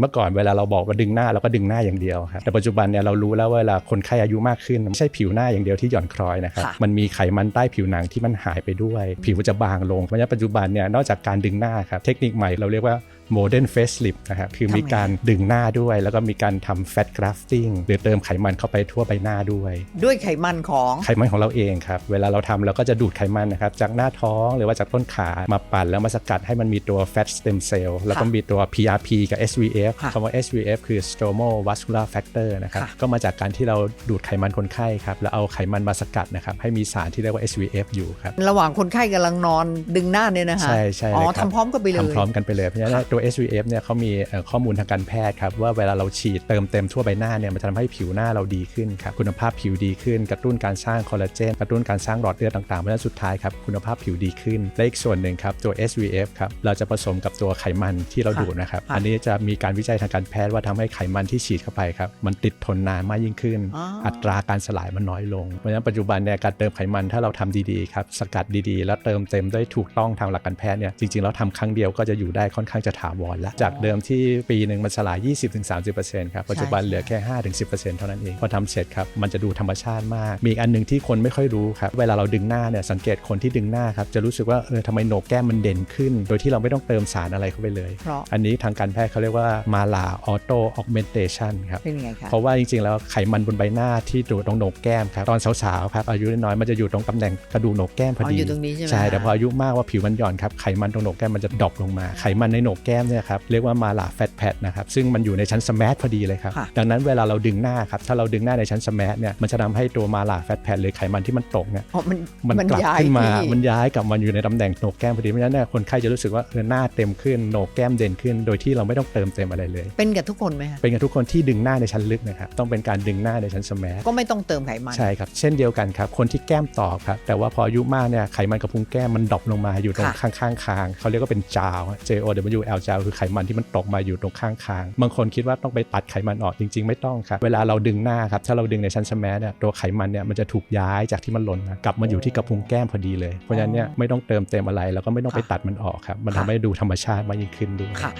เมื่อก่อนเวลาเราบอกว่าดึงหน้าเราก็ดึงหน้าอย่างเดียวครับแต่ปัจจุบันเนี่ยเรารู้แล้วว่าเวลาคนไข้อายุมากขึ้น ไม่ใช่ผิวหน้าอย่างเดียวที่หย่อนคล้อยนะครับค่ะมันมีไขมันใต้ผิวหนังที่มันหายไปด้วย ผิวจะบางลงเพราะฉะนั้นปัจจุบันเนี่ยนอกจากการดึงหน้าครับเทคนิคใหม่เราเรียกว่า modern face lift นะครับคือมีการดึงหน้าด้วย แล้วก็มีการทำ fat grafting หรือเติมไขมันเข้าไปทั่วใบหน้าด้วย ด้วยไขมันของไขมันของเราเองครับ เวลาเราทำเราก็จะดูดไขมันนะครับจากหน้าท้องหรือว่าจากต้นขามาปั่นแล้วมาสกัดให้มันมีตัว fat stem cell แล้วก็มีตัว PRP กับ SVF ค่ะคำว่า SVF คือ stromal vascular factor นะครับค่ะก็มาจากการที่เราดูดไขมันคนไข้ครับแล้วเอาไขมันมาสกัดนะครับให้มีสารที่เรียกว่า SVF อยู่ครับระหว่างคนไข้กำลังนอนดึงหน้าเนี่ยนะคะใช่ใช่เลยอ๋อครับทำพร้อมกันไปเลยทำพร้อมกันไปเลยเพราะฉะนั้นค่ะตัว SVF เนี่ยเขามีเอ่อข้อมูลทางการแพทย์ครับว่าเวลาเราฉีดเติมเต็มทั่วใบหน้าเนี่ยมันจะทำให้ผิวหน้าเราดีขึ้นครับคุณภาพผิวดีขึ้น กระตุ้นการสร้างคอลลาเจนกระตุ้นการสร้างหลอดเลือดต่างๆเพราะฉะนั้นสุดท้ายครับคุณภาพผิวดีขึ้นและอีกส่วนหนึ่งครับตัว SVF ครับเราจะผสมกับตัวไขมันที่เราค่ะดูดนะครับค่ะอันนี้จะมีการวิจัยทางการแพทย์ว่าทำให้ไขมันที่ฉีดเข้าไปครับมันติดทนนานมากยิ่งขึ้นอ๋ออัอัตราการสลายมันน้อยลงเพราะฉะนั้นปัจจุบันเนี่ยการเติมไขมันถ้าเราทำดีๆครับสกัดดีๆ แล้วเติมเต็มด้วยถูกต้องทางหลักการแพทย์เนี่ยจริงๆแล้วทำครั้งเดียวก็จะอยู่ได้ค่อนข้างจะถาวรแล้วจากเดิมที่ปีหนึ่งมันสลาย 20-30%ครับปัจจุบันเหลือแค่ 5-10%เท่านั้นเองพอทำเสร็จครับมันจะดูธรรมชาติมาก มีอีกอันหนึ่งที่คนไม่ค่อยรู้ครับเวลาเราดึงหน้าเนี่ยสังเกตคนที่ดึงหน้าครับจะรู้สึกว่าเออทำไมโหนกแก้มมันเด่นขึ้น โดยที่เราไม่ต้องเติมสารอะไรเข้าไปเลย เพราะ อันนี้ทางการแพทย์เขาเรียกว่ามาลาออโตออกเมนเทชันครับเป็นยังไงคะเพราะว่าจริงๆ แล้วไขมันบนใบหน้าที่ดูตรงโหนกแก้มครับตอนสาวๆครับอายุน้อยๆมันจะอยู่ตรงตำแหน่งกระดูกโหนกแก้มพออ๋อดีอยู่ตรงนี้ใช่ไหมใช่แต่คะพออายุมากว่าผิวมันหย่อนครับไขมันตรงโหนกแก้มมันจะดรอปลงมาไขมันในโหนกแก้มเนี่ยครับเรียกว่ามาลาแฟตแพดนะครับซึ่งมันอยู่ในชั้นสแมทพอดีเลยครับค่ะ ดังนั้นเวลาเราดึงหน้าครับถ้าเราดึงหน้าในชั้นสแมทเนี่ยมันจะทำให้ตัวมาลาแฟตแพดหรือไขมันที่มันตกเนี่ยอ๋อมันมันกลับย้ายขึ้นมาที่มันย้ายกลับมาอยู่ในตำแหน่งโหนกแก้มพอดีเพราะฉะนั้นเนี่ยคนไข้จะรู้สึกว่าเออหน้าเต็มขึ้นโหนกแก้มเด่นขึ้น โดยที่เราไม่ต้องเติมเต็มอะไรเลย เป็นกับทุกคนไหมคะเป็นกันทุกคนที่ดึงหน้าในชั้นลึกนะครับต้องเป็นการดึงหน้าในชั้นสแมทก็ไม่ต้องเติมไขมัน ใช่ครับ เช่นเดียวกันครับ คนที่แก้มตอบครับ แต่ว่าพออายุมากเนี่ยไขมันกระพุ้งแก้มมันดรอปลงมาอยู่ตรงค่ะ ข้างๆคางเขาเรียกว่าเป็นจาว J O W L จาวคือไขมันที่มันตกมาอยู่ตรงข้างคาง บางคนคิดว่าต้องไปตัดไขมันออกจริง ๆ ไม่ต้องครับ เวลาเราดึงหน้าครับ ถ้าเราดึงในชั้นสแมสเนี่ยตัวไขมันเนี่ยมันจะถูกย้ายจากที่มันหล่นมากลับมาอยู่ที่กระพุ้งแก้มพอดีเลย เพราะฉะนั้นเนี่ยไม่ต้องเติมเต็มอะไรแล้วก็ไม่ต้องไปตัดมันออกครับ มันทำให้ดูธรรมชาติมากยิ่งขึ้นด้วยค่ะ